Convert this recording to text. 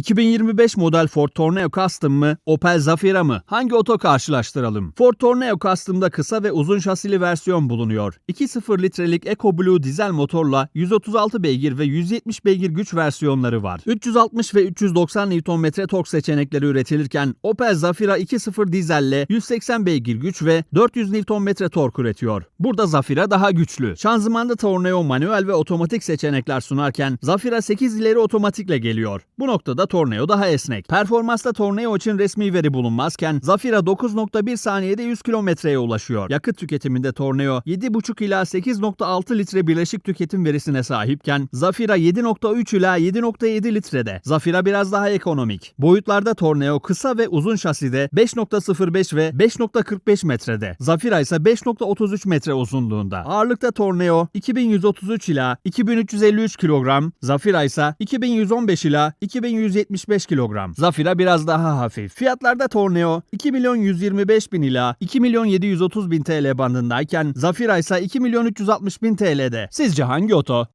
2025 model Ford Tourneo Custom mı, Opel Zafira mı? Hangi oto karşılaştıralım? Ford Tourneo Custom'da kısa ve uzun şasili versiyon bulunuyor. 2.0 litrelik EcoBlue dizel motorla 136 beygir ve 170 beygir güç versiyonları var. 360 ve 390 Nm tork seçenekleri üretilirken Opel Zafira 2.0 dizelle 180 beygir güç ve 400 Nm tork üretiyor. Burada Zafira daha güçlü. Şanzımanda Tourneo manuel ve otomatik seçenekler sunarken Zafira 8 ileri otomatikle geliyor. Bu noktada Tourneo daha esnek. Performansta Tourneo için resmi veri bulunmazken Zafira 9.1 saniyede 100 kilometreye ulaşıyor. Yakıt tüketiminde Tourneo 7.5 ila 8.6 litre birleşik tüketim verisine sahipken Zafira 7.3 ila 7.7 litrede. Zafira biraz daha ekonomik. Boyutlarda Tourneo kısa ve uzun şaside 5.05 ve 5.45 metrede. Zafira ise 5.33 metre uzunluğunda. Ağırlıkta Tourneo 2133 ila 2353 kilogram, Zafira ise 2115 ila 2175 kilogram. Zafira biraz daha hafif. Fiyatlarda Tourneo 2 milyon 125 bin ila 2 milyon 730 bin TL bandındayken Zafira ise 2 milyon 360 bin TL'de. Sizce hangi oto?